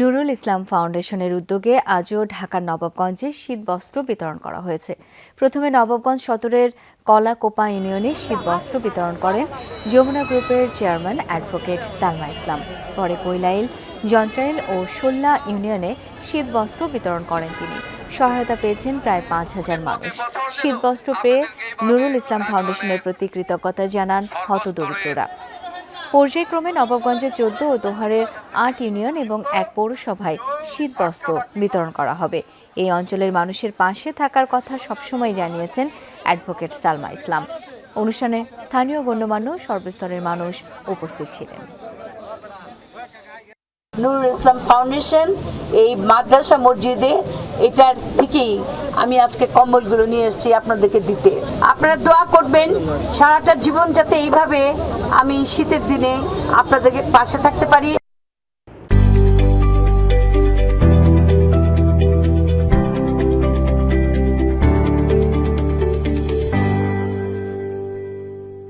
নুরুল ইসলাম ফাউন্ডেশনের উদ্যোগে আজও ঢাকার নবাবগঞ্জে শীত বস্ত্র বিতরণ করা হয়েছে। প্রথমে নবাবগঞ্জ সদরের কলাকোপা ইউনিয়নে শীত বস্ত্র বিতরণ করেন যমুনা গ্রুপের চেয়ারম্যান অ্যাডভোকেট সালমা ইসলাম। পরে কৈলাইল যন্ত্রাইল ও সোল্লা ইউনিয়নে শীত বস্ত্র বিতরণ করেন তিনি। সহায়তা পেয়েছেন প্রায় পাঁচ হাজার মানুষ। শীত বস্ত্র পেয়ে নুরুল ইসলাম ফাউন্ডেশনের প্রতি কৃতজ্ঞতা জানান হতদরিদ্ররা। পর্যায়ক্রমে নবাবগঞ্জে চোদ্দ ও দোহারের আট ইউনিয়ন এবং এক পৌরসভায় শীত বস্ত্র বিতরণ করা হবে। এই অঞ্চলের মানুষের পাশে থাকার কথা সবসময় জানিয়েছেন অ্যাডভোকেট সালমা ইসলাম। অনুষ্ঠানে স্থানীয় গণ্যমান্য সর্বস্তরের মানুষ উপস্থিত ছিলেন। নুরুল ইসলাম ফাউন্ডেশন, এই মাদ্রাসা মসজিদে, এটার থেকেই আমি আজকে কম্বলগুলো নিয়ে এসেছি আপনাদেরকে দিতে। আপনারা দোয়া করবেন, সারাটা জীবন যাতে এইভাবে আমি শীতের দিনে আপনাদের পাশে থাকতে পারি।